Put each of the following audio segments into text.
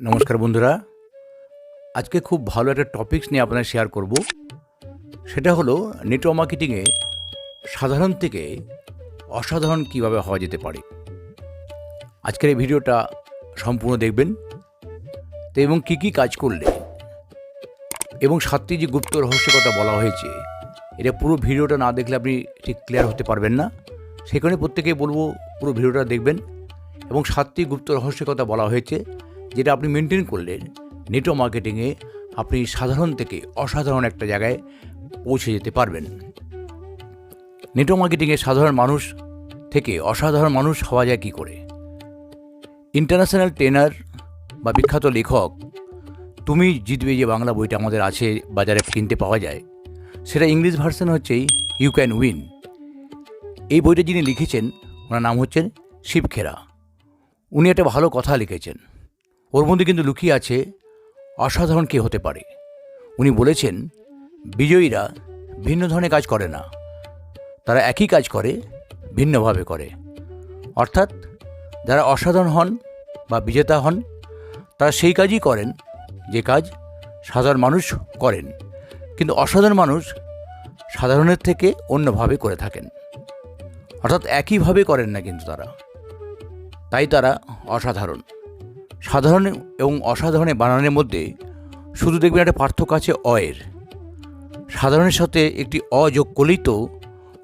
নমস্কার বন্ধুরা। আজকে খুব ভালো একটা টপিকস নিয়ে আপনার শেয়ার করব। সেটা হলো নেটওয়ার্ক মার্কেটিংয়ে সাধারণ থেকে অসাধারণ কীভাবে হওয়া যেতে পারে। আজকের এই ভিডিওটা সম্পূর্ণ দেখবেন। তো এবং কী কী কাজ করলে এবং সাতটি যে গুপ্ত রহস্যের কথা বলা হয়েছে, এটা পুরো ভিডিওটা না দেখলে আপনি ঠিক ক্লিয়ার হতে পারবেন না। সেখানে প্রত্যেকেই বলব পুরো ভিডিওটা দেখবেন এবং সাতটি গুপ্ত রহস্যের কথা বলা হয়েছে। যেটা আপনি মেনটেন করলেন নেটওয়ার্ক মার্কেটিংয়ে আপনি সাধারণ থেকে অসাধারণ একটা জায়গায় পৌঁছে যেতে পারবেন। নেটওয়ার্ক মার্কেটিংয়ে সাধারণ মানুষ থেকে অসাধারণ মানুষ হওয়া যায় কী করে? ইন্টারন্যাশনাল ট্রেনার বা বিখ্যাত লেখক, তুমি জিতবে যে বাংলা বইটা আমাদের আছে, বাজারে কিনতে পাওয়া যায়, সেটা ইংলিশ ভার্সন হচ্ছে ইউ ক্যান উইন এই বইটা যিনি লিখেছেন, ওনার নাম হচ্ছেন শিবখেরা। উনি একটা ভালো কথা লিখেছেন। ওর মধ্যে কিন্তু লুকিয়ে আছে অসাধারণ কে হতে পারে। উনি বলেছেন, বিজয়ীরা ভিন্ন ধরনের কাজ করে না। তারা একই কাজ করে, ভিন্নভাবে করে। অর্থাৎ যারা অসাধারণ হন বা বিজেতা হন, তারা সেই কাজই করেন যে কাজ সাধারণ মানুষ করেন। কিন্তু অসাধারণ মানুষ সাধারণের থেকে অন্যভাবে করে থাকেন। অর্থাৎ একইভাবে করেন না কিন্তু তারা। তাই তারা অসাধারণ। সাধারণ এবং অসাধারণের বানানের মধ্যে শুধু দেখবেন একটা পার্থক্য আছে অয়ের। সাধারণের সাথে একটি অ যোগ করলেই তো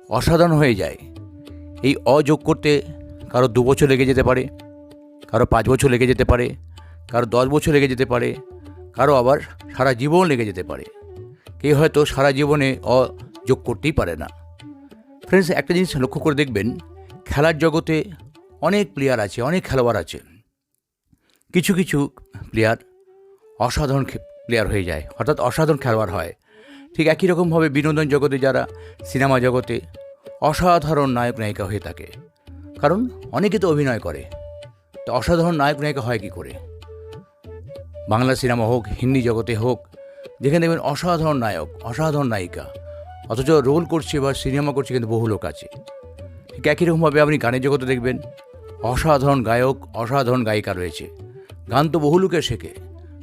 অসাধারণ হয়ে যায়। এই অ যোগ করতে কারও দু বছর লেগে যেতে পারে, কারও পাঁচ বছর লেগে যেতে পারে, কারও দশ বছর লেগে যেতে পারে, কারও আবার সারা জীবন লেগে যেতে পারে। কেউ হয়তো সারা জীবনে অ যোগ করতেই পারে না। ফ্রেন্ডস, একটা জিনিস লক্ষ্য করে দেখবেন, খেলার জগতে অনেক প্লেয়ার আছে, অনেক খেলোয়াড় আছে। কিছু কিছু প্লেয়ার অসাধারণ প্লেয়ার হয়ে যায়। অর্থাৎ অসাধারণ খেলোয়াড় হয়। ঠিক একই রকমভাবে বিনোদন জগতে যারা সিনেমা জগতে অসাধারণ নায়ক, নায়িকা হয়ে থাকে। কারণ অনেকে তো অভিনয় করে। তো অসাধারণ নায়ক, নায়িকা হয় কী করে? বাংলা সিনেমা হোক, হিন্দি জগতে হোক, যেখানে দেখবেন অসাধারণ নায়ক, অসাধারণ নায়িকা। অথচ রোল করছে বা সিনেমা করছে কিন্তু বহু লোক আছে। ঠিক একই রকমভাবে আপনি গানের জগতে দেখবেন, অসাধারণ গায়ক, অসাধারণ গায়িকা রয়েছে। গান তো বহু লোকে শেখে।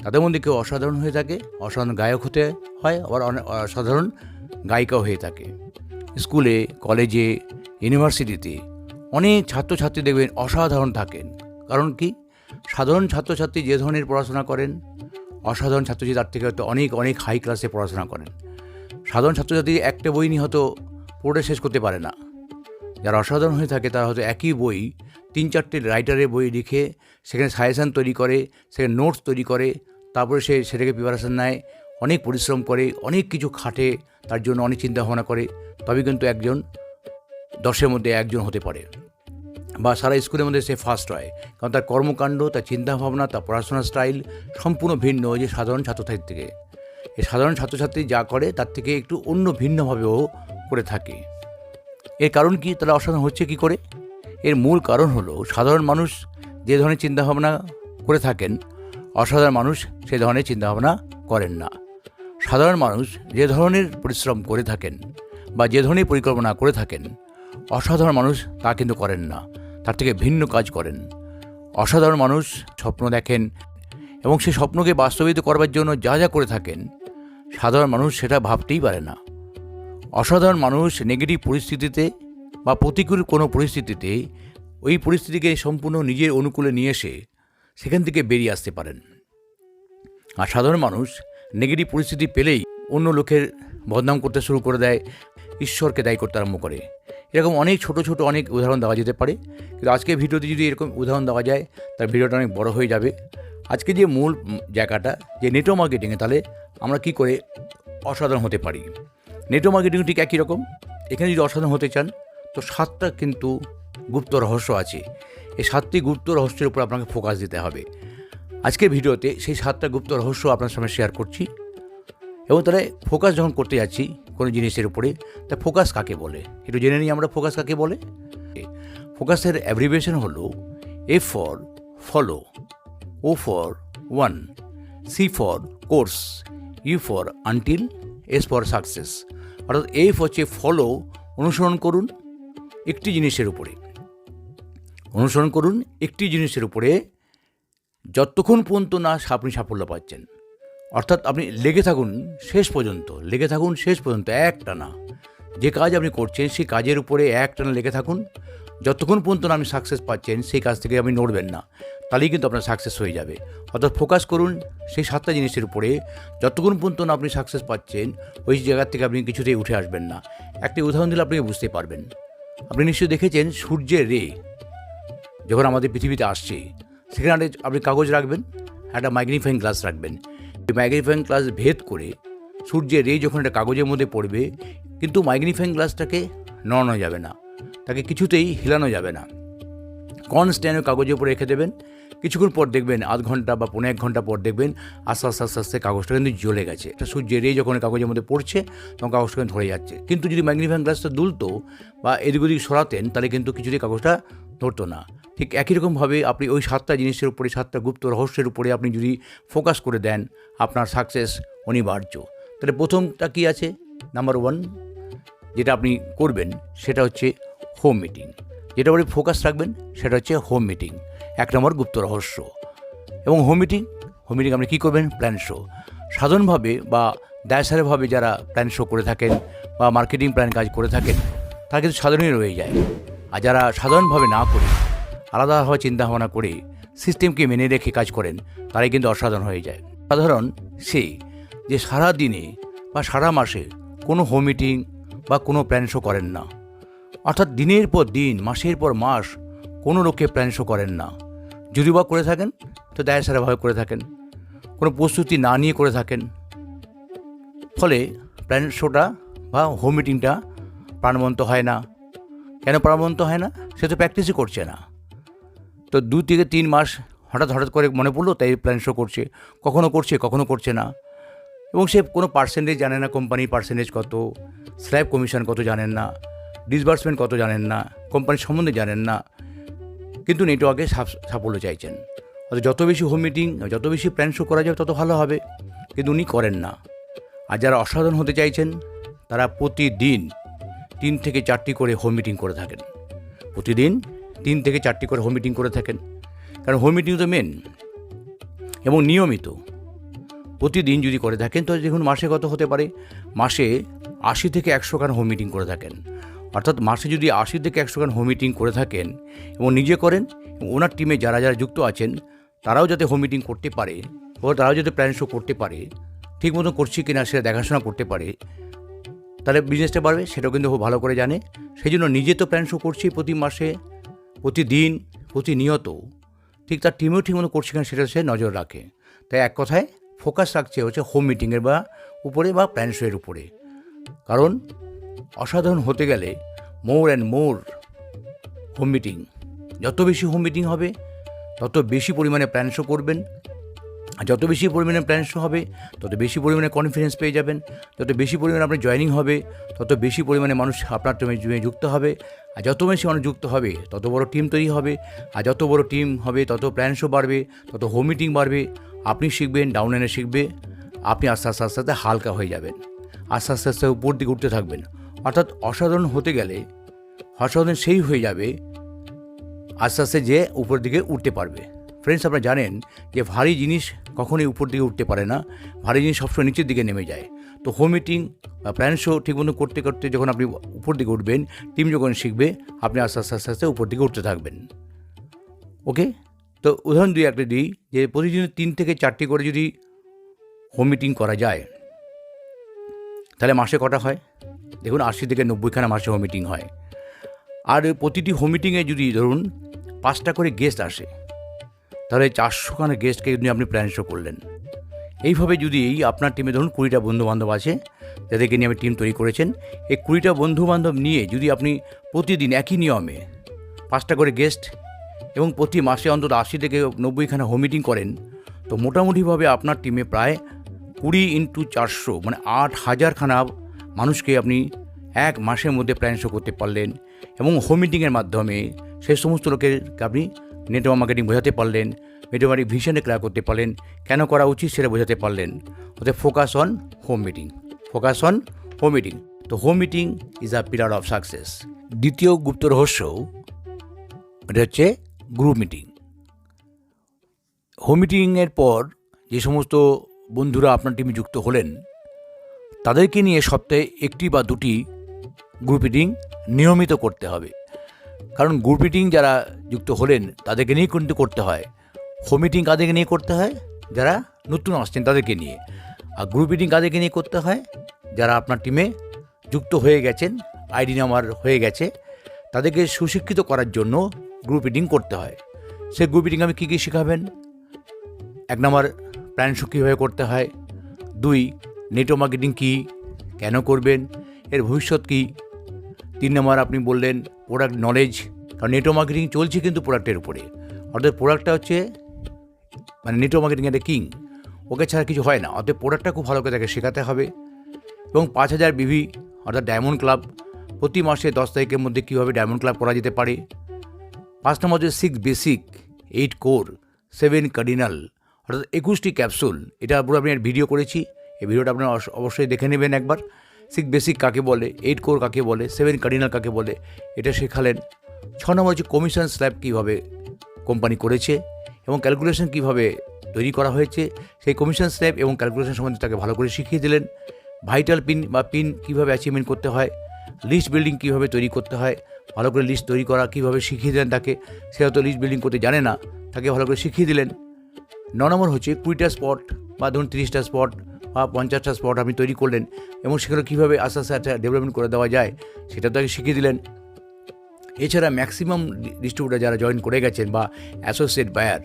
তাদের মধ্যে কেউ অসাধারণ হয়ে থাকে, অসাধারণ গায়ক হতে হয়, আবার অনেক অসাধারণ গায়িকাও হয়ে থাকে। স্কুলে, কলেজে, ইউনিভার্সিটিতে অনেক ছাত্রছাত্রী দেখবেন অসাধারণ থাকেন। কারণ কি? সাধারণ ছাত্রছাত্রী যে ধরনের পড়াশোনা করেন, অসাধারণ ছাত্রছাত্রী তার থেকে হয়তো অনেক অনেক হাই ক্লাসে পড়াশোনা করেন। সাধারণ ছাত্রছাত্রী একটা বই নিয়ে হয়তো পড়ে শেষ করতে পারে না। যারা অসাধারণ হয়ে থাকে তারা হয়তো একই বই তিন চারটে রাইটারের বই লিখে সেখানে সাজেশান তৈরি করে, সেখানে নোটস তৈরি করে, তারপরে সে সেটাকে প্রিপারেশান নেয়, অনেক পরিশ্রম করে, অনেক কিছু খাটে, তার জন্য অনেক চিন্তা ভাবনা করে তবে কিন্তু একজন দশের মধ্যে একজন হতে পারে। বা সারা স্কুলের মধ্যে সে ফার্স্ট হয়, কারণ তার কর্মকাণ্ড, তার চিন্তাভাবনা, তার পড়াশোনার স্টাইল সম্পূর্ণ ভিন্ন যে সাধারণ ছাত্রছাত্রীর থেকে। এই সাধারণ ছাত্রছাত্রী যা করে, তার থেকে একটু অন্য ভিন্নভাবেও করে থাকে। এর কারণ কি? তারা অসাধারণ হচ্ছে কি করে? এর মূল কারণ হলো সাধারণ মানুষ যে ধরনের চিন্তাভাবনা করে থাকেন, অসাধারণ মানুষ সে ধরনের চিন্তাভাবনা করেন না। সাধারণ মানুষ যে ধরনের পরিশ্রম করে থাকেন বা যে ধরনের পরিকল্পনা করে থাকেন, অসাধারণ মানুষ তা কিন্তু করেন না, তার থেকে ভিন্ন কাজ করেন। অসাধারণ মানুষ স্বপ্ন দেখেন এবং সেই স্বপ্নকে বাস্তবায়িত করবার জন্য যা যা করে থাকেন, সাধারণ মানুষ সেটা ভাবতেই পারে না। অসাধারণ মানুষ নেগেটিভ পরিস্থিতিতে বা প্রতিকূল কোনো পরিস্থিতিতে ওই পরিস্থিতিকে সম্পূর্ণ নিজের অনুকূলে নিয়ে এসে সেখান থেকে বেরিয়ে আসতে পারেন। আর সাধারণ মানুষ নেগেটিভ পরিস্থিতি পেলেই অন্য লোকের বদনাম করতে শুরু করে দেয়, ঈশ্বরকে দায়ী করতে আরম্ভ করে। এরকম অনেক ছোট ছোট অনেক উদাহরণ দেওয়া যেতে পারে। কিন্তু আজকে ভিডিওতে যদি এরকম উদাহরণ দেওয়া যায় তার ভিডিওটা অনেক বড় হয়ে যাবে। আজকে যে মূল জায়গাটা, যে নেটওয়ার্ক মার্কেটিংয়ে তাহলে আমরা কি করে অসাধারণ হতে পারি? নেটওয়ার্ক মার্কেটিং ঠিক একই রকম। এখানে যদি অসাধারণ হতে চান তো সাতটা কিন্তু গুপ্ত রহস্য আছে। এই সাতটি গুপ্ত রহস্যের উপর আপনাকে ফোকাস দিতে হবে। আজকের ভিডিওতে সেই সাতটা গুপ্ত রহস্য আপনার সামনে শেয়ার করছি এবং তাহলে ফোকাস যখন করতে যাচ্ছি কোনো জিনিসের উপরে, তা ফোকাস কাকে বলে? একটু জেনে নিই আমরা ফোকাস কাকে বলে। ফোকাসের অ্যাব্রিভিয়েশন হলো F for follow O for one C for course U for until S for success অর্থাৎ এফ হচ্ছে ফলো অনুসরণ করুন। একটি জিনিসের উপরে। অনুসরণ করুন, একটি জিনিসের উপরে যতক্ষণ পর্যন্ত না আপনি সাফল্য পাচ্ছেন। অর্থাৎ আপনি লেগে থাকুন শেষ পর্যন্ত, লেগে থাকুন শেষ পর্যন্ত, একটা না। যে কাজ আপনি করছেন, সেই কাজের উপরে একটানা লেগে থাকুন। যতক্ষণ পর্যন্ত না আপনি সাকসেস পাচ্ছেন, সেই কাজ থেকে আপনি নড়বেন না। তাহলেই কিন্তু আপনার সাকসেস হয়ে যাবে। অর্থাৎ ফোকাস করুন সেই সাতটা জিনিসের উপরে। যতক্ষণ পর্যন্ত না আপনি সাকসেস পাচ্ছেন, ওই জায়গার থেকে আপনি কিছুতেই উঠে আসবেন না। একটি উদাহরণ দিলে আপনি বুঝতে পারবেন। আপনি নিশ্চয়ই দেখেছেন সূর্যের রে, যখন আমাদের পৃথিবীতে আসছে। সেখানে আপনি কাগজ রাখবেন, একটা ম্যাগনিফাইং গ্লাস রাখবেন। এই ম্যাগনিফাইং গ্লাস ভেদ করে সূর্যের রে যখন একটা কাগজের মধ্যে পড়বে, কিন্তু ম্যাগনিফাইং গ্লাসটাকে নড়ানো যাবে না। তাকে কিছুতেই হেলানো যাবে না। কনস্ট্যান্ট কাগজের উপরে রেখে দেবেন কিছুক্ষণ পর দেখবেন, আধ ঘণ্টা বা পনেরো এক ঘণ্টা পর দেখবেন, আস্তে আস্তে আস্তে আস্তে কাগজটা কিন্তু জ্বলে গেছে। এটা সূর্যের রে যখন কাগজের মধ্যে পড়ছে, তখন কাগজটা কিন্তু ধরে যাচ্ছে। কিন্তু যদি ম্যাগনিফাইং গ্লাসটা দুলতো বা এদিক ওদিক সরাতেন, তাহলে কিন্তু কিছুতেই কাগজটা ধরতো না। ঠিক একই রকমভাবে আপনি ওই সাতটা জিনিসের উপরে, সাতটা গুপ্ত রহস্যের উপরে আপনি যদি ফোকাস করে দেন, আপনার সাকসেস অনিবার্য। তাহলে প্রথমটা কি আছে? নাম্বার ওয়ান যেটা আপনি করবেন, সেটা হচ্ছে হোম মিটিং যেটা আপনি ফোকাস রাখবেন, সেটা হচ্ছে হোম মিটিং এক নম্বর গুপ্ত রহস্য। এবং হোম মিটিং হোম মিটিং আপনি কী করবেন? Plan show. সাধারণভাবে বা দায়সারেভাবে যারা প্ল্যান শো করে থাকেন বা মার্কেটিং প্ল্যান কাজ করে থাকেন, তারা কিন্তু সাধারণই রয়ে যায়। আর যারা সাধারণভাবে না করে, আলাদাভাবে চিন্তাভাবনা করে, সিস্টেমকে মেনে রেখে কাজ করেন, তারাই কিন্তু অসাধারণ হয়ে যায়। সাধারণ সেই যে সারা দিনে বা সারা মাসে কোনো হোম মিটিং বা কোনো প্ল্যান শো করেন না। অর্থাৎ দিনের পর দিন, মাসের পর মাস কোনো লোককে প্ল্যান শো করেন না। যদি বা করে থাকেন, তো দায়সারাভাবে করে থাকেন। কোনো প্রস্তুতি না নিয়ে করে থাকেন। ফলে প্ল্যান শোটা বা হোম মিটিংটা প্রাণবন্ত হয় না। কেন প্রাণবন্ত হয় না? সে তো প্র্যাকটিসই করছে না। তো দু থেকে তিন মাস হঠাৎ হঠাৎ করে মনে পড়ল, তাই প্ল্যান শো করছে। কখনো করছে কখনো করছে না। এবং সে কোনো পার্সেন্টেজ জানে না কোম্পানির পার্সেন্টেজ কত স্ল্যাব কমিশন কত জানেন না ডিসবার্সমেন্ট কত জানেন না কোম্পানির সম্বন্ধে জানেন না। কিন্তু নেটওয়ার্কে সাফল্য চাইছেন। অর্থাৎ যত বেশি হোম মিটিং যত বেশি প্ল্যান শো করা যাবে, তত ভালো হবে। কিন্তু উনি করেন না। আর যারা অসাধারণ হতে চাইছেন, তারা প্রতিদিন তিন থেকে চারটি করে হোম মিটিং করে থাকেন। প্রতিদিন তিন থেকে চারটি করে হোম মিটিং করে থাকেন। কারণ হোম মিটিং তো মেন এবং নিয়মিত। প্রতিদিন যদি করে থাকেন তো দেখুন মাসে কত হতে পারে? মাসে আশি থেকে একশো খান হোম মিটিং করে থাকেন। অর্থাৎ মাসে যদি আশি থেকে একশো খান হোম মিটিং করে থাকেন এবং নিজে করেন ওনার টিমে যারা যারা যুক্ত আছেন, তারাও যাতে হোম মিটিং করতে পারে ও তারাও যাতে প্ল্যান শো করতে পারে, ঠিক মতো করছি কিনা সেটা দেখাশোনা করতে পারে, তাহলে বিজনেসটা বাড়বে, সেটাও কিন্তু খুব ভালো করে জানে। সেই জন্য নিজে তো প্ল্যান শো করছি প্রতি মাসে, প্রতিদিন, প্রতিনিয়ত, ঠিক তার টিমেও ঠিক মতো করছে কিনা সেটা সে নজর রাখে। তাই এক কথায় ফোকাস রাখছে হচ্ছে হোম মিটিংয়ের বা উপরে বা প্ল্যান শোয়ের উপরে। কারণ অসাধারণ হতে গেলে more and more home meeting. যত বেশি হোম মিটিং হবে, তত বেশি পরিমাণে প্ল্যান শো করবেন। আর যত বেশি পরিমাণে প্ল্যান শো হবে, তত বেশি পরিমাণে কনফিডেন্স পেয়ে যাবেন। যত বেশি পরিমাণে আপনার জয়নিং হবে, তত বেশি পরিমাণে মানুষ আপনার টিমে যুক্ত হবে। আর যত বেশি মানুষ যুক্ত হবে, তত বড় টিম তৈরি হবে। আর যত বড় টিম হবে, তত প্ল্যান শো বাড়বে, তত হোম মিটিং বাড়বে। আপনি শিখবেন ডাউন লাইনে শিখবে, আপনি আস্তে আস্তে আস্তে আস্তে হালকা হয়ে যাবেন। আস্তে আস্তে আস্তে উপর দিকে উঠতে থাকবেন। অর্থাৎ অসাধারণ হতে গেলে অসাধারণ সেই হয়ে যাবে, আস্তে আস্তে যে উপর দিকে উঠতে পারবে। ফ্রেন্ডস আপনারা জানেন যে ভারী জিনিস কখনোই উপর দিকে উঠতে পারে না। ভারী জিনিস সবসময় নিচের দিকে নেমে যায়। তো হোম মিটিং বা প্ল্যান শো ঠিকমতো করতে করতে যখন আপনি উপর দিকে উঠবেন টিম যখন শিখবে, আপনি আস্তে আস্তে আস্তে আস্তে উপর দিকে উঠতে থাকবেন। ওকে তো উদাহরণ দুই একটা দিই, যে প্রতিদিন তিন থেকে চারটি করে যদি হোম মিটিং করা যায়, তাহলে মাসে কটা হয়? দেখুন, আশি থেকে নব্বইখানা মাসে হোম মিটিং হয়। আর প্রতিটি হোম মিটিংয়ে যদি ধরুন, পাঁচটা করে গেস্ট আসে, তাহলে চারশোখানা গেস্টকে যদি আপনি প্ল্যান শো করলেন। এইভাবে যদি এই আপনার টিমে ধরুন কুড়িটা বন্ধুবান্ধব আছে, যাদেরকে নিয়ে আপনি টিম তৈরি করেছেন, এই কুড়িটা বন্ধুবান্ধব নিয়ে যদি আপনি প্রতিদিন একই নিয়মে পাঁচটা করে গেস্ট এবং প্রতি মাসে অন্তত আশি থেকে নব্বইখানা হোম মিটিং করেন, তো মোটামুটিভাবে আপনার টিমে প্রায় কুড়ি ইন্টু চারশো মানে আট হাজারখানা মানুষকে আপনি এক মাসের মধ্যে প্ল্যান শো করতে পারলেন এবং হোম মিটিংয়ের মাধ্যমে সেই সমস্ত লোকের আপনি নেটওয়ার্ক মার্কেটিং বোঝাতে পারলেন নেটওয়ার্ক ভিশনে ক্লিয়ার করতে পারলেন, কেন করা উচিত সেটা বোঝাতে পারলেন। ওদের focus on home meeting focus on home meeting তো home meeting is a pillar of success দ্বিতীয় গুপ্ত রহস্য, এটা হচ্ছে গ্রুপ মিটিং হোম মিটিংয়ের পর যে সমস্ত বন্ধুরা আপনার টিমে যুক্ত হলেন তাদেরকে নিয়ে সপ্তাহে একটি বা দুটি গ্রুপ মিটিং নিয়মিত করতে হবে। কারণ গ্রুপ মিটিং যারা যুক্ত হলেন, তাদেরকে নিয়ে কিন্তু করতে হয়। হোম মিটিং কাদেরকে নিয়ে করতে হয়? যারা নতুন আসছেন, তাদেরকে নিয়ে। আর গ্রুপ মিটিং কাদেরকে নিয়ে করতে হয়? যারা আপনার টিমে যুক্ত হয়ে গেছেন আইডি নাম্বার হয়ে গেছে, তাদেরকে সুশিক্ষিত করার জন্য গ্রুপ মিটিং করতে হয়। সে গ্রুপ মিটিং আমি কী কী শেখাবেন? এক নম্বর প্ল্যান কীভাবে করতে হয়। দুই নেটওয়ার্ক মার্কেটিং কী? কেন করবেন? এর ভবিষ্যৎ কী? তিন নম্বর আপনি বললেন প্রোডাক্ট নলেজ কারণ নেটওয়ার্ক মার্কেটিং চলছে কিন্তু প্রোডাক্টের উপরে। অর্থাৎ প্রোডাক্টটা হচ্ছে মানে নেটওয়ার্ক মার্কেটিং একটা কিং ওকে ছাড়া কিছু হয় না। অর্থাৎ প্রোডাক্টটা খুব ভালো করে তাকে শেখাতে হবে। এবং পাঁচ হাজার বিভি অর্থাৎ ডায়মন্ড ক্লাব প্রতি মাসে দশ তারিখের মধ্যে কীভাবে ডায়মন্ড ক্লাব করা যেতে পারে? পাঁচ নম্বর হচ্ছে six basic eight core seven cardinal অর্থাৎ একুশটি ক্যাপসুল এটা পুরো আমি ভিডিও করেছি। এই ভিডিওটা আপনারা অবশ্যই দেখে নেবেন একবার। সিক্স বেসিক কাকে বলে এইট কোর কাকে বলে সেভেন কার্ডিনাল কাকে বলে, এটা শেখালেন। ছ নম্বর হচ্ছে কমিশন স্ল্যাব কীভাবে কোম্পানি করেছে এবং ক্যালকুলেশন কীভাবে তৈরি করা হয়েছে। সেই কমিশন স্ল্যাব এবং ক্যালকুলেশন সম্বন্ধে তাকে ভালো করে শিখিয়ে দিলেন। ভাইটাল পিন বা পিন কীভাবে অ্যাচিভমেন্ট করতে হয় লিস্ট বিল্ডিং কীভাবে তৈরি করতে হয়, ভালো করে লিস্ট তৈরি করা কীভাবে শিখিয়ে দিলেন তাকে সে হয়তো লিস্ট বিল্ডিং করতে জানে না, তাকে ভালো করে শিখিয়ে দিলেন। ন নম্বর হচ্ছে কুড়িটা স্পট বা ধরুন তিরিশটা স্পট পঞ্চাশটা স্পট আপনি তৈরি করলেন এবং সেগুলো কীভাবে আস্তে আস্তে একটা ডেভেলপমেন্ট করে দেওয়া যায়, সেটা তাকে শিখিয়ে দিলেন। এছাড়া ম্যাক্সিমাম ডিস্ট্রিবিউটার যারা জয়েন করে গেছেন বা অ্যাসোসিয়েট বায়ার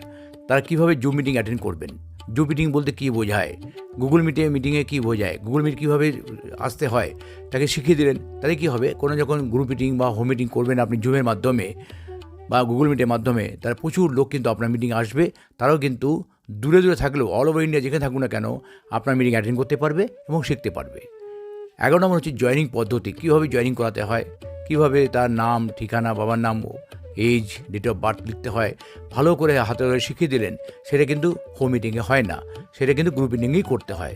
তারা কীভাবে জুম মিটিং অ্যাটেন্ড করবেন? জুম মিটিং বলতে কী বোঝায়? গুগল মিটে মিটিংয়ে কী বোঝায়? গুগল মিট কীভাবে আসতে হয়? তাকে শিখিয়ে দিলেন। তাহলে কী হবে? কোনো যখন গ্রুপ মিটিং বা হোম মিটিং করবেন আপনি জুমের মাধ্যমে বা গুগল মিটের মাধ্যমে, তারা প্রচুর লোক কিন্তু আপনার মিটিং আসবে। তারাও কিন্তু দূরে দূরে থাকলেও অল ওভার ইন্ডিয়া যেখানে থাকুক না কেন, আপনার মিটিং অ্যাটেন্ড করতে পারবে এবং শিখতে পারবে। এগারো নম্বর হচ্ছে জয়েনিং পদ্ধতি, কীভাবে জয়েনিং করাতে হয়, কীভাবে তার নাম, ঠিকানা, বাবার নাম এজ ডেট অফ বার্থ লিখতে হয়, ভালো করে হাতে ধরে শিখিয়ে দিলেন, সেটা কিন্তু হোম মিটিংয়ে হয় না, সেটা কিন্তু গ্রুপ মিটিংয়েই করতে হয়।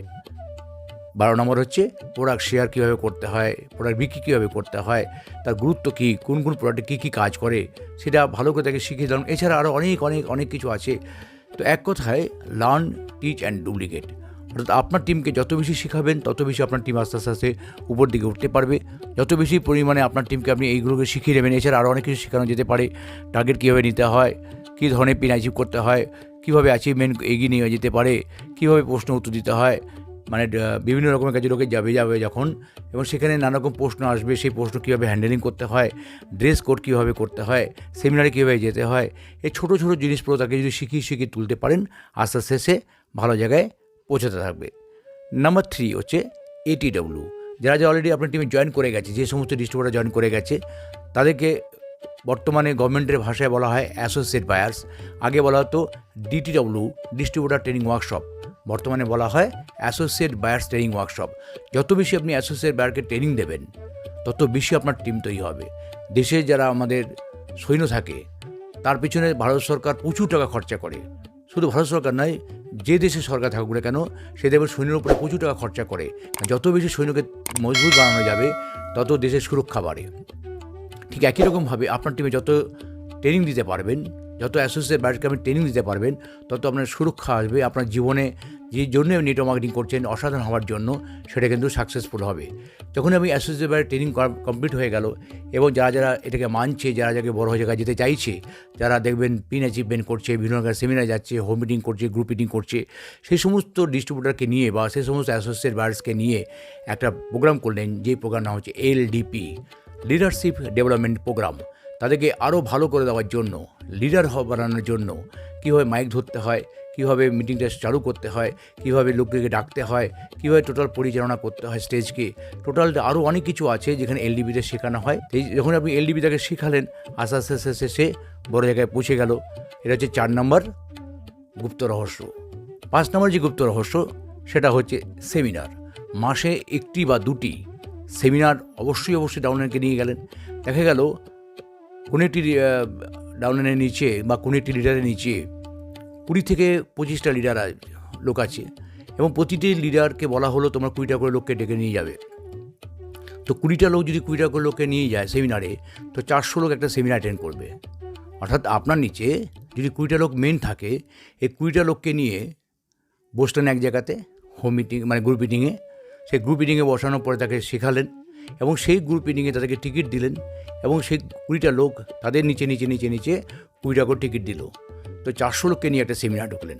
বারো নম্বর হচ্ছে প্রোডাক্ট শেয়ার কীভাবে করতে হয় প্রোডাক্ট বিক্রি কীভাবে করতে হয়, তার গুরুত্ব কী, কোন কোন প্রোডাক্টে কী কী কাজ করে, সেটা ভালো করে তাকে শিখিয়ে দিলাম। এছাড়া আরও অনেক অনেক অনেক কিছু আছে। তো এক কথায় লার্ন টিচ অ্যান্ড ডুপ্লিকেট অর্থাৎ আপনার টিমকে যত বেশি শেখাবেন, তত বেশি আপনার টিম আস্তে আস্তে আস্তে উপর দিকে উঠতে পারবে। যত বেশি পরিমাণে আপনার টিমকে আপনি এইগুলোকে শিখিয়ে দেবেন, এছাড়া আরও অনেক কিছু শেখানো যেতে পারে। টার্গেট কীভাবে নিতে হয়, কী ধরনের পিন অ্যাচিভ করতে হয়, কীভাবে অ্যাচিভমেন্ট এগিয়ে নিয়ে যেতে পারে, কীভাবে প্রশ্ন উত্তর দিতে হয় মানে বিভিন্ন রকমের কাজে লোকে যাবে যাবে যখন। এবং সেখানে নানা রকম প্রশ্ন আসবে, সেই প্রশ্ন কীভাবে হ্যান্ডেলিং করতে হয় ড্রেস কোড কীভাবে করতে হয় সেমিনারে কীভাবে যেতে হয়, এই ছোটো ছোটো জিনিসগুলো তাকে যদি শিখিয়ে শিখিয়ে তুলতে পারেন, আস্তে আস্তে সে ভালো জায়গায় পৌঁছাতে থাকবে। নাম্বার থ্রি হচ্ছে এটিডব্লিউ যারা যারা অলরেডি আপনার টিমে জয়েন করে গেছে, যে সমস্ত ডিস্ট্রিবিউটার জয়েন করে গেছে, তাদেরকে বর্তমানে গভর্নমেন্টের ভাষায় বলা হয় অ্যাসোসিয়েট বায়ার্স আগে বলা হতো ডিটিডব্লিউ ডিস্ট্রিবিউটার ট্রেনিং ওয়ার্কশপ বর্তমানে বলা হয় অ্যাসোসিয়েট বায়ার্স ট্রেনিং ওয়ার্কশপ যত বেশি আপনি অ্যাসোসিয়েট বায়ারকে ট্রেনিং দেবেন, তত বেশি আপনার টিম তৈরি হবে। দেশে যারা আমাদের সৈন্য থাকে, তার পিছনে ভারত সরকার প্রচুর টাকা খরচা করে। শুধু ভারত সরকার নয়, যে দেশে সরকার থাকুক না কেন, সে দেবের সৈন্যের উপরে প্রচুর টাকা খরচা করে। যত বেশি সৈন্যকে মজবুত বানানো যাবে, তত দেশের সুরক্ষা বাড়ে। ঠিক একই রকমভাবে আপনার টিমে যত ট্রেনিং দিতে পারবেন, যত অ্যাসোসিয়েট বাইরকে আপনি ট্রেনিং দিতে পারবেন, তত আপনার সুরক্ষা আসবে, আপনার জীবনে যে জন্য নেটওয়ার্ক মার্কেটিং করছেন অসাধারণ হওয়ার জন্য সেটা কিন্তু সাকসেসফুল হবে। যখন আমি অ্যাসোসিয়েট ট্রেনিং কমপ্লিট হয়ে গেল এবং যারা যারা এটাকে মানছে, যারা যাকে বড় জায়গায় যেতে চাইছে, যারা দেখবেন পিন অ্যাচিভমেন্ট করছে, বিভিন্ন রকমের সেমিনার যাচ্ছে হোম মিটিং করছে গ্রুপ মিটিং করছে, সেই সমস্ত ডিস্ট্রিবিউটারকে নিয়ে বা সেই সমস্ত অ্যাসোসিয়েট বায়ার্সকে নিয়ে একটা প্রোগ্রাম করলেন যে প্রোগ্রাম নাম হচ্ছে এলডিপি লিডারশিপ ডেভেলপমেন্ট প্রোগ্রাম তাদেরকে আরও ভালো করে দেওয়ার জন্য লিডার হওয়া বানানোর জন্য কীভাবে মাইক ধরতে হয় কীভাবে মিটিংটা চালু করতে হয়, কীভাবে লোককে ডাকতে হয়, কীভাবে টোটাল পরিচালনা করতে হয় স্টেজকে টোটাল আরও অনেক কিছু আছে যেখানে এলডিবিতে শেখানো হয়। এই যখন আপনি এলডিবি তাকে শেখালেন, আস্তে আস্তে আস্তে আস্তে, সে বড় জায়গায় পৌঁছে গেল। এটা হচ্ছে চার নম্বর গুপ্ত রহস্য। পাঁচ নম্বর যে গুপ্ত রহস্য, সেটা হচ্ছে সেমিনার মাসে একটি বা দুটি সেমিনার অবশ্যই অবশ্যই ডাউনলাইনকে নিয়ে গেলেন। দেখা গেল, কোনো একটি ডাউনলাইনের নিচে বা কোনো একটি লিডারের নিচে কুড়ি থেকে পঁচিশটা লিডার লোক আছে। এবং প্রতিটি লিডারকে বলা হলো তোমার কুড়িটা করে লোককে ডেকে নিয়ে যাবে। তো কুড়িটা লোক যদি কুড়িটা করে লোককে নিয়ে যায় সেমিনারে তো চারশো লোক একটা সেমিনার অ্যাটেন্ড করবে। অর্থাৎ আপনার নিচে যদি কুড়িটা লোক মেন থাকে, এই কুড়িটা লোককে নিয়ে বসলেন এক জায়গাতে হোম মিটিং মানে গ্রুপ মিটিংয়ে সেই গ্রুপ মিটিংয়ে বসানোর পরে তাকে শেখালেন এবং সেই গ্রুপ মিটিংয়ে তাদেরকে টিকিট দিলেন এবং সেই কুড়িটা লোক তাদের নিচে নিচে নিচে নিচে কুড়িটা করে টিকিট দিল। তো চারশো লোককে নিয়ে একটা সেমিনার ঢুকলেন।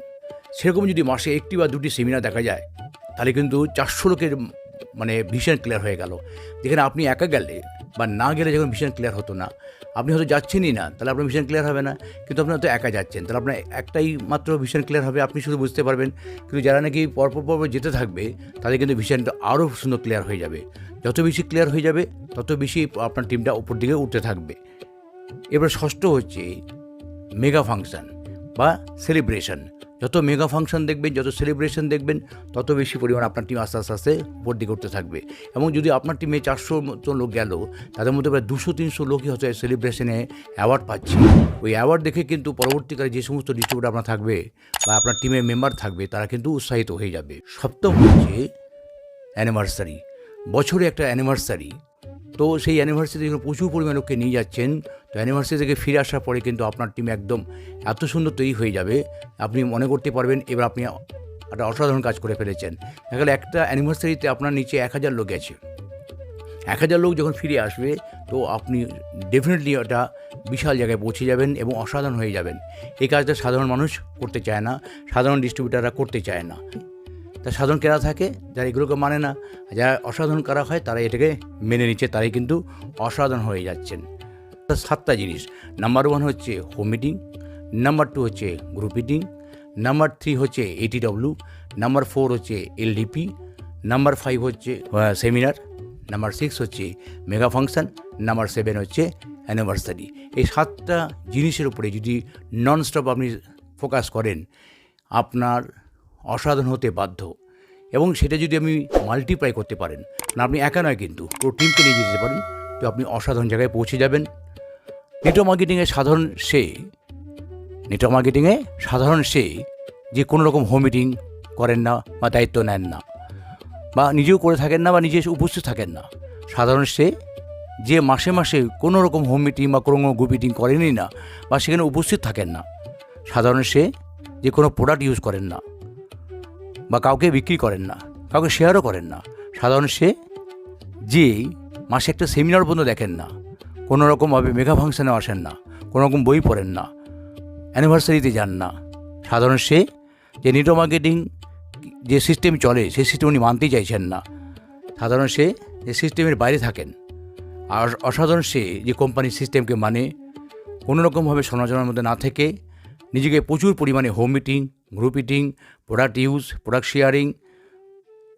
সেরকম যদি মাসে একটি বা দুটি সেমিনার দেখা যায়, তাহলে কিন্তু চারশো লোকের মানে ভিশন ক্লিয়ার হয়ে গেল। যেখানে আপনি একা গেলে বা না গেলে যখন ভিশন ক্লিয়ার হতো না, আপনি হয়তো যাচ্ছেনই না, তাহলে আপনার ভিশন ক্লিয়ার হবে না। কিন্তু আপনি হয়তো একা যাচ্ছেন, তাহলে আপনার একটাই মাত্র ভিশন ক্লিয়ার হবে, আপনি শুধু বুঝতে পারবেন। কিন্তু যারা নাকি পরপর পরপর যেতে থাকবে, তাদের কিন্তু ভিশনটা আরও সুন্দর ক্লিয়ার হয়ে যাবে। যত বেশি ক্লিয়ার হয়ে যাবে, তত বেশি আপনার টিমটা উপর দিকে উঠতে থাকবে। এবার ষষ্ঠ হচ্ছে মেগা ফাংশন বা সেলিব্রেশন যত মেগা ফাংশন দেখবেন, যত সেলিব্রেশন দেখবেন, তত বেশি পরিমাণ আপনার টিম আস্তে আস্তে আস্তে উপর দিকে উঠতে থাকবে। এবং যদি আপনার টিমে চারশো মতো লোক গেল, তাদের মধ্যে প্রায় দুশো, তিনশো লোকই হয়তো সেলিব্রেশনে অ্যাওয়ার্ড পাচ্ছে। ওই অ্যাওয়ার্ড দেখে কিন্তু পরবর্তীকালে যে সমস্ত ডিস্ট্রিবিউটার আপনার থাকবে বা আপনার টিমের মেম্বার থাকবে, তারা কিন্তু উৎসাহিত হয়ে যাবে। সপ্তম হচ্ছে অ্যানিভার্সারি বছরে একটা অ্যানিভার্সারি তো সেই অ্যানিভার্সারি যখন প্রচুর পরিমাণ লোককে নিয়ে যাচ্ছেন। তো অ্যানিভার্সারি থেকে ফিরে আসার পরে কিন্তু আপনার টিম একদম এত সুন্দর তৈরি হয়ে যাবে। আপনি মনে করতে পারবেন, এবার আপনি একটা অসাধারণ কাজ করে ফেলেছেন। দেখা গেলো একটা অ্যানিভার্সারিতে আপনার নিচে এক হাজার লোক গেছে। এক হাজার লোক যখন ফিরে আসবে, তো আপনি ডেফিনেটলি ওটা বিশাল জায়গায় পৌঁছে যাবেন এবং অসাধারণ হয়ে যাবেন। এই কাজটা সাধারণ মানুষ করতে চায় না, সাধারণ ডিস্ট্রিবিউটাররা করতে চায় না। তা সাধারণ কেরা থাকে, যারা এগুলোকে মানে না, যারা অসাধারণ করা হয়, তারা এটাকে মেনে নিচ্ছে, তারাই কিন্তু অসাধারণ হয়ে যাচ্ছেন। সাতটা জিনিস। নাম্বার ওয়ান হচ্ছে হোম মিটিং নাম্বার টু হচ্ছে গ্রুপ মিটিং নাম্বার থ্রি হচ্ছে এটিডব্লিউ নাম্বার ফোর হচ্ছে এলডিপি নাম্বার ফাইভ হচ্ছে সেমিনার নাম্বার সিক্স হচ্ছে মেগা ফাংশন নাম্বার সেভেন হচ্ছে অ্যানিভার্সারি এই সাতটা জিনিসের উপরে যদি ননস্টপ আপনি ফোকাস করেন, আপনার অসাধারণ হতে বাধ্য। এবং সেটা যদি আমি মাল্টিপ্লাই করতে পারেন, না আপনি একা নয় কিন্তু, পুরো টিমকে নিয়ে যেতে পারেন, তো আপনি অসাধারণ জায়গায় পৌঁছে যাবেন। নেটওয়ার্ক মার্কেটিংয়ে সাধারণ সে নেটওয়ার্ক মার্কেটিংয়ে সাধারণ সে যে কোনো রকম হোম মিটিং করেন না বা দায়িত্ব নেন না, বা নিজেও করে থাকেন না বা নিজে উপস্থিত থাকেন না। সাধারণ সে যে মাসে মাসে কোনো রকম হোম মিটিং বা কোনো গ্রুপ মিটিং করেনই না বা সেখানে উপস্থিত থাকেন না। সাধারণ সে যে কোনো প্রোডাক্ট ইউজ করেন না। বা কাউকে বিক্রি করেন না, কাউকে শেয়ারও করেন না। সাধারণ সে যে মাসে একটা সেমিনার পর্যন্ত দেখেন না, কোনো রকমভাবে মেগা ফাংশনে আসেন না, কোনো রকম বই পড়েন না অ্যানিভার্সারিতে যান না। সাধারণ সে যে নেটো মার্কেটিং যে সিস্টেম চলে, সেই সিস্টেম উনি মানতেই চাইছেন না। সাধারণ সে যে সিস্টেমের বাইরে থাকেন। আর অসাধারণ সে যে কোম্পানির সিস্টেমকে মানে কোনো রকমভাবে সমালোচনার মধ্যে না থেকে নিজেকে প্রচুর পরিমাণে home meeting group eating product use product sharing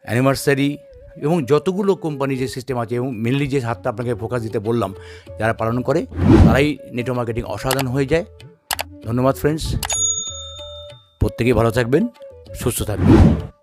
anniversary এবং যতগুলো কোম্পানি যে সিস্টেম আছে এবং মেনলি যে হাতটা আপনাকে ফোকাস দিতে বললাম, যারা পালন করে, তারাই নেটওয়ার্ক মার্কেটিং অসাধারণ হয়ে যায়। ধন্যবাদ ফ্রেন্ডস প্রত্যেকেই ভালো থাকবেন, সুস্থ থাকবেন।